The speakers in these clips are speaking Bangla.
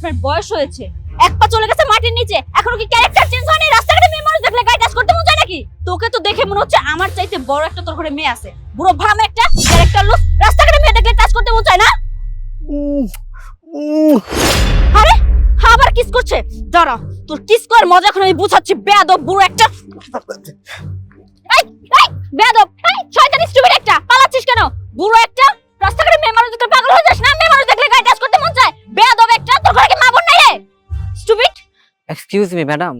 আপনার বয়স হয়েছে। এক পা চলে গেছে মাটির নিচে। এখনও কি ক্যারেক্টার চেঞ্জ হয়নি? রাস্তাঘাটে মেয়ে মানুষ দেখলে গায়ে টাচ করতে মন চায় নাকি? তোকে তো দেখে মনে হচ্ছে আমার চাইতে বড় একটা তোর ঘরে মেয়ে আছে। বুড়ো ভাম একটা ক্যারেক্টার লুস রাস্তাঘাটে মেয়ে দেখলে টাচ করতে মন চায় না? আরে, আবার কিস করছে। দাঁড়া, তোর কিস করার মজা এখন আমি বুঝাচ্ছি। বেয়াদব বুড়ো একটা। বেয়াদব। এক্সকিউজ মি ম্যাডাম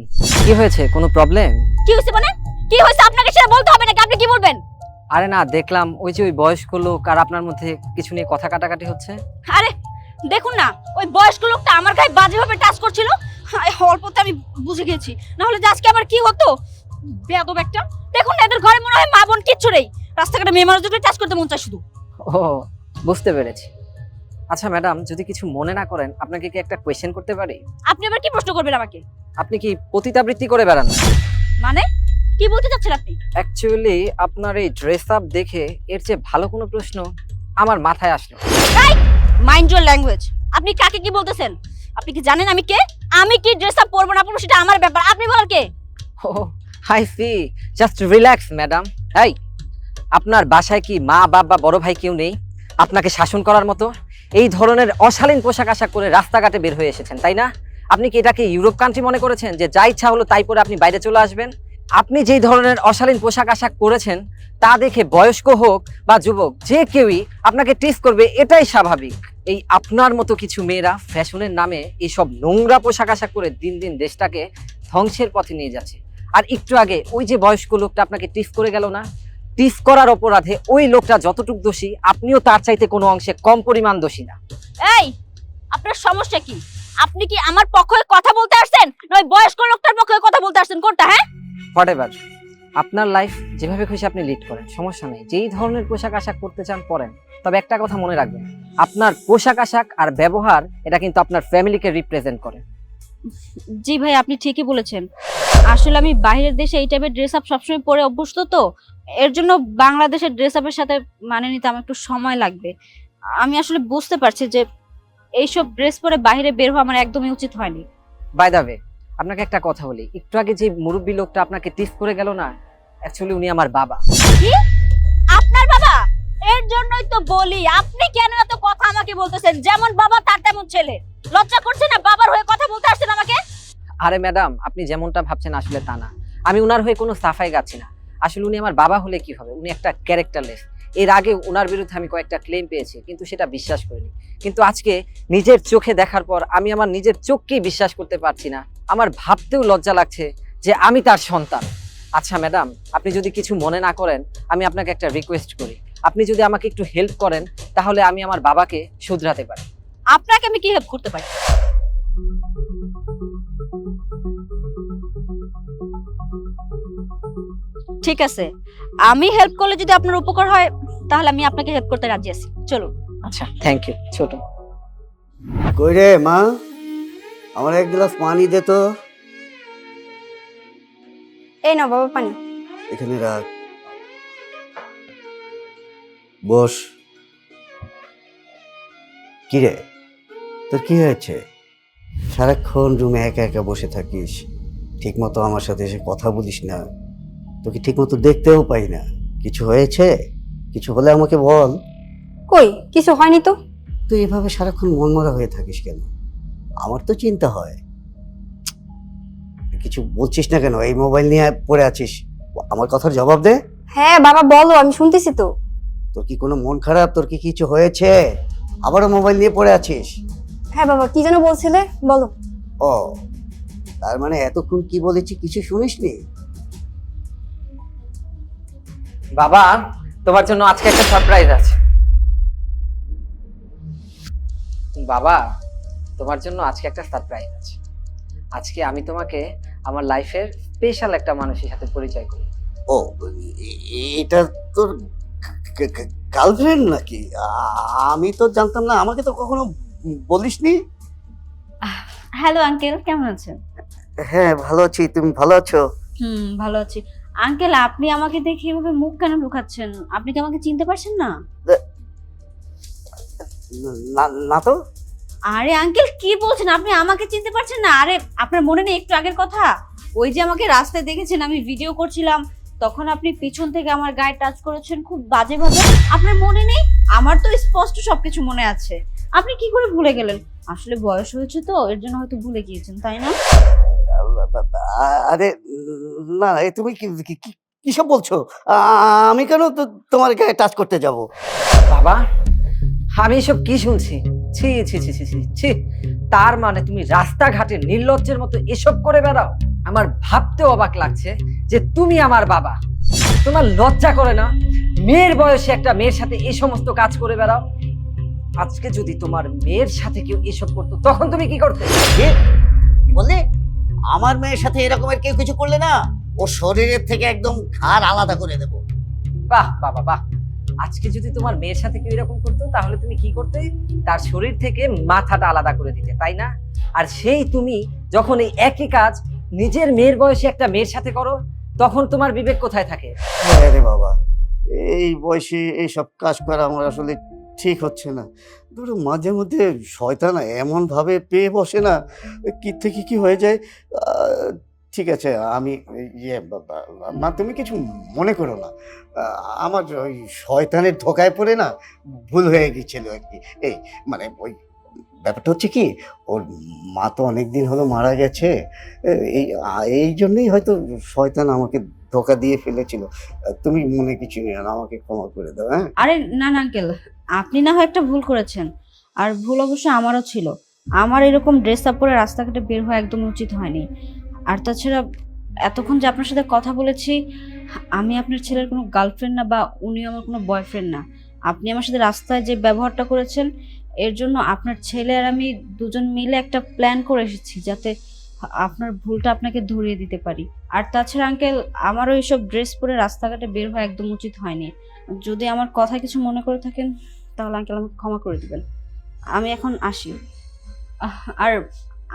কি হয়েছে? কোনো প্রবলেম কি হয়েছে মানে? কি হয়েছে? আপনাকে সেটা বলতে হবে নাকি? আপনি কি বলবেন? আরে না দেখলাম ওই যে ওই বয়স্ক লোক আর আপনার মধ্যে কিছু নিয়ে কথা কাটাকাটি হচ্ছে। আরে দেখুন না ওই বয়স্ক লোকটা আমার গায়ে বাজেভাবে টাচ করছিল। আয়, অল্পতে আমি বুঝে গেছি। না হলে আজকে আবার কি হতো? বেয়াদব একটা। দেখুন না এদের ঘরে মনে হয় মা বোন কিচ্ছু নেই। রাস্তাঘাটে মেয়ে মানুষ দেখলে টাচ করতে মন চায় শুধু। ও বুঝতে পেরেছি। আচ্ছা ম্যাডাম যদি কিছু মনে না করেন আপনাকে কি একটা কোয়েশ্চেন করতে পারি? আপনি আবার কি প্রশ্ন করবেন আমাকে? আপনি কি পতিতাবৃত্তি করে বেড়ান? মানে? কি বলতে চাচ্ছেন আপনি? অ্যাকচুয়ালি আপনার এই ড্রেস আপ দেখে এর চেয়ে ভালো কোনো প্রশ্ন আমার মাথায় আসলো মাইন্ড ইউর ল্যাঙ্গুয়েজ আপনি কাকে কি বলতেছেন? আপনি কি জানেন আমি কে? আমি কি ড্রেস আপ পরবো না পরবো সেটা আমার ব্যাপার। আপনি বলার কে? ও hi see just relax madam এই আপনার বাসায় কি মা বাপ বা বড় ভাই কেউ নেই? আপনাকে শাসন করার মতো? এই ধরনের অশালীন পোশাক আশাক করে রাস্তাঘাটে বের হয়ে এসেছেন তাই না? আপনি কি এটাকে ইউরোপ কান্ট্রি মনে করেছেন? যে যা ইচ্ছা হলো তাই পরে আপনি বাইরে চলে আসবেন? আপনি যেই ধরনের অশালীন পোশাক আশাক করেছেন তা দেখে বয়স্ক হোক বা যুবক, যে কেউই আপনাকে টিস করবে, এটাই স্বাভাবিক। এই আপনার মতো কিছু মেয়েরা ফ্যাশনের নামে এইসব নোংরা পোশাক আশাক করে দিন দিন দেশটাকে ধ্বংসের পথে নিয়ে যাচ্ছে। আর একটু আগে ওই যে বয়স্ক লোকটা আপনাকে টিস করে গেল না? টিস করার অপরাধে ওই লোকটা যতটুক দোষী, আপনিও তার চাইতে কোনো অংশে কম পরিমাণ দোষী না। এই, আপনার সমস্যা কি? আপনি কি আমার পক্ষে কথা বলতে আসছেন? নয় বয়স্ক লোকটার পক্ষে কথা বলতে আসছেন কোনটা হ্যাঁ? হোয়াট আপনার লাইফ যেভাবে খুশি আপনি লিড করেন সমস্যা নেই। যেই ধরনের পোশাক আশাক করতে চান পরেন। তবে একটা কথা মনে রাখবেন আপনার পোশাক আশাক আর ব্যবহার এটা কিন্তু আপনার ফ্যামিলিকে রিপ্রেজেন্ট করে। জি ভাই আপনি ঠিকই বলেছেন। আসলে আমি বাইরের দেশে এই টাইপের ড্রেস আপ সবসময় পরে অভ্যস্ত তো এর জন্য বাংলাদেশের ড্রেস আপের সাথে মানে নিতে আমার একটু সময় লাগবে। আমি আসলে বুঝতে পারছি যে এইসব ড্রেস পরে বাইরে বের হওয়া আমার একদমই উচিত হয়নি। বাই দা ওয়ে আপনাকে একটা কথা বলি। একটু আগে যে মুরব্বী লোকটা আপনাকে টিস করে গেল না অ্যাকচুয়ালি উনি আমার বাবা। কি? আপনার বাবা? এর জন্যই তো বলি আপনি কেন এত কথা আমাকে বলতেছেন? যেমন বাবা তার তেমন ছেলে। লজ্জা করছে না? বাবার হয়ে কথা বলতে আসছেন আমাকে? আরে ম্যাডাম আপনি যেমনটা ভাবছেন আসলে তা না। আমি উনার হয়ে কোনো সাফাই গাচ্ছি না। আসলে উনি আমার বাবা হলে কি হবে? উনি একটা ক্যারেক্টারলেস এর আগে ওনার বিরুদ্ধে আমি কয়েকটা ক্লেম পেয়েছি, কিন্তু সেটা বিশ্বাস করিনি। কিন্তু আজকে নিজের চোখে দেখার পর আমি আমার নিজের চোখকেই বিশ্বাস করতে পারছি না। আমার ভাবতেও লজ্জা লাগছে যে আমি তার সন্তান। আচ্ছা ম্যাডাম, আপনি যদি কিছু মনে না করেন, আমি আপনাকে একটা রিকোয়েস্ট করি। আপনি যদি আমাকে একটু হেল্প করেন, তাহলে আমি আমার বাবাকে শুধরাতে পারি। আপনাকে আমি কি হেল্প করতে পারি? ঠিক আছে। আমি হেল্প করলে যদি আপনার উপকার হয় তাহলে আমি আপনাকে হেল্প করতে রাজি আছি। চলুন। আচ্ছা থ্যাংক ইউ ছোট। কই রে মা? আমার এক গ্লাস পানি দে তো। এই নাও বাবা পানি। এখানে রাখ। বস। কি রে? তোর কি হয়েছে? সারাক্ষণ রুমে একা একা বসে থাকিস। ঠিক মতো আমার সাথে এসে কথা বলিস না। তোকে ঠিক মতো দেখতেও পাই না। কিছু হয়েছে? কিছু হলে আমাকে বল। কই? কিছু হয়নি তো? তুই এভাবে সারাক্ষণ মনমরা হয়ে থাকিস কেন? আমার তো চিন্তা হয়। কিছু বলছিস না কেন? এই মোবাইল নিয়ে পড়ে আছিস। আমার কথার জবাব দে। হ্যাঁ বাবা বলো আমি শুনতেছি তো। তোর কি কোনো মন খারাপ? তোর কি কিছু হয়েছে? আবারও মোবাইল নিয়ে পড়ে আছিস। হ্যাঁ বাবা কি যেন বলছিলে? বলো। ও তার মানে এতক্ষণ কি বলেছি কিছু শুনিসনি? বাবা তোমার জন্য আজকে একটা সারপ্রাইজ আছে। বাবা তোমার জন্য আজকে একটা সারপ্রাইজ আছে। আজকে আমি তোমাকে আমার লাইফের স্পেশাল একটা মানুষের সাথে পরিচয় করি। ও এটা তোর গার্লফ্রেন্ড নাকি? আমি তো জানতাম না আমাকে তো কখনো বলিসনি? হ্যালো আঙ্কেল কেমন আছেন? হ্যাঁ ভালো আছি তুমি ভালো আছো? হুম ভালো আছি। আঙ্কেল আপনি আমাকে দেখে এভাবে মুখ কেন লুকাচ্ছেন? আপনি কি আমাকে চিনতে পারছেন না? না তো। আরে আঙ্কেল কি বলছেন? আপনি আমাকে চিনতে পারছেন না? আরে আপনার মনে নেই একটু আগের কথা? ওই যে আমাকে রাস্তায় দেখেছেন আমি ভিডিও করছিলাম। তখন আপনি পিছন থেকে আমার গায়ে টাচ করেছেন খুব বাজে ভাবে। আপনার মনে নেই? আমার তো স্পষ্ট সবকিছু মনে আছে। আপনি কি করে ভুলে গেলেন? আসলে বয়স হয়েছে তো এর জন্য হয়তো ভুলে গিয়েছেন তাই না? আরে না না, এ তুমি কি কি- কি- কিসব বলছো? আ- আমি কেন তো- তোমার গায়ে টাচ করতে যাব? বাবা আমি এসব কি শুনছি? ছি ছি ছি ছি ছি ছি। তার মানে তুমি রাস্তাঘাটে নির্লজ্জের মতো এসব করে বেড়াও? আমার ভাবতে অবাক লাগছে যে তুমি আমার বাবা। তোমার লজ্জা করে না? মেয়ের বয়সে একটা মেয়ের সাথে এই সমস্ত কাজ করে বেড়াও? আজকে যদি তোমার মেয়ের সাথে কেউ এসব করতো তখন তুমি কি করতে? কি বললে? আমার মেয়ের সাথে এরকমের কেউ কিছু করলে না ও শরীরের থেকে একদম ঘাড় আলাদা করে দেবো। বাহ বাবা বাহ। আজকে যদি তোমার মেয়ের সাথে কেউ এরকম করতো তাহলে তুমি কি করতে? তার শরীর থেকে মাথাটা আলাদা করে দিতে তাই না? আর সেই তুমি যখন এই একই কাজ নিজের মেয়ের বয়সে একটা মেয়ের সাথে করো তখন তোমার বিবেক কোথায় থাকে? হ্যাঁ রে বাবা এই বয়সে এইসব কাজ করা আমার আসলে ঠিক হচ্ছে না। ধরো মাঝে মধ্যে শয়তান এমনভাবে পেয়ে বসে না, কি থেকে কি হয়ে যায়? ঠিক আছে, আমি ইয়ে মা তুমি কিছু মনে করো না। আমার ওই শয়তানের ধোকায় পড়ে না, ভুল হয়ে গিয়েছিল আর কি। এই মানে ওই ব্যাপারটা হচ্ছে কি, ওর মা তো অনেক দিন হলো মারা গেছে, এই এই জন্যই হয়তো শয়তান আমাকে ধোকা দিয়ে ফেলেছিল। তুমি মনে কিছু নিও না, আমাকে ক্ষমা করে দাও হ্যাঁ? আরে না না আঙ্কেল আপনি না হয় একটা ভুল করেছেন। আর ভুল অবশ্য আমারও ছিল। আমার এরকম ড্রেস আপ করে রাস্তাঘাটে বের হওয়া একদম উচিত হয়নি। আর তাছাড়া এতক্ষণ যে আপনার সাথে কথা বলেছি, আমি আপনার ছেলের কোনো গার্লফ্রেন্ড না বা উনি আমার কোনো বয়ফ্রেন্ড না। আপনি আমার সাথে রাস্তায় যে ব্যবহারটা করেছেন, এর জন্য আপনার ছেলে আর আমি দুজন মিলে একটা প্ল্যান করে এসেছি যাতে আপনার ভুলটা আপনাকে ধরিয়ে দিতে পারি। আর তাছাড়া আঙ্কেল আমারও এইসব ড্রেস পরে রাস্তাঘাটে বের হওয়া একদম উচিত হয়নি। যদি আমার কথা কিছু মনে করে থাকেন। তাহলে আঙ্কেল আমাকে ক্ষমা করে দিবেন। আমি এখন আসি। আর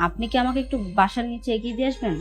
আপনি কি আমাকে একটু বাসার নিচে এগিয়ে দিয়ে আসবেন?